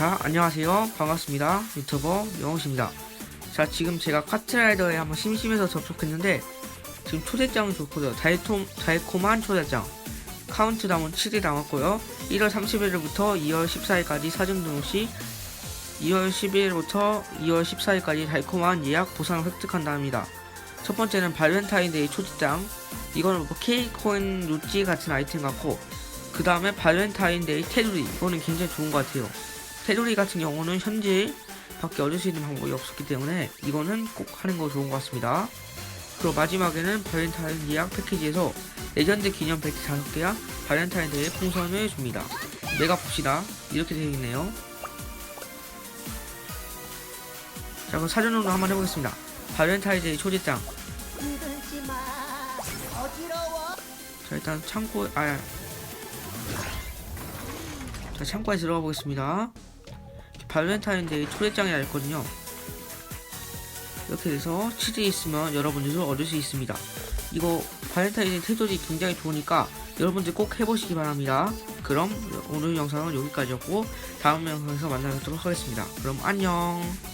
자, 안녕하세요. 반갑습니다. 유튜버 영호씨입니다. 자, 지금 제가 카트라이더에 한번 심심해서 접속했는데, 지금 초대장이 좋고요. 달콤, 달콤한 초대장. 카운트다운 7이 남았고요. 1월 31일부터 2월 14일까지 사전 등록 시 2월 12일부터 2월 14일까지 달콤한 예약 보상을 획득한다 합니다. 첫 번째는 발렌타인데이 초대장. 이거는 뭐 K코인 루찌 같은 아이템 같고, 그 다음에 발렌타인데이 테두리. 이거는 굉장히 좋은 것 같아요. 테두리 같은 경우는 현재 밖에 얻을 수 있는 방법이 없었기 때문에 이거는 꼭 하는 거 좋은 것 같습니다. 그리고 마지막에는 발렌타인 예약 패키지에서 레전드 기념 벨트 5개와 발렌타인 데이 풍선을 줍니다. 내가 봅시다. 이렇게 되어 있네요. 자, 그럼 사전으로 한번 해보겠습니다. 발렌타인데이 초대장. 자, 일단 창고, 아, 자, 창고에 들어가 보겠습니다. 발렌타인데이 초대장이라 있거든요. 이렇게 돼서 치즈에 있으면 여러분들도 얻을 수 있습니다. 이거 발렌타인데이 테두리 굉장히 좋으니까 여러분들 꼭 해보시기 바랍니다. 그럼 오늘 영상은 여기까지였고 다음 영상에서 만나뵙도록 하겠습니다. 그럼 안녕.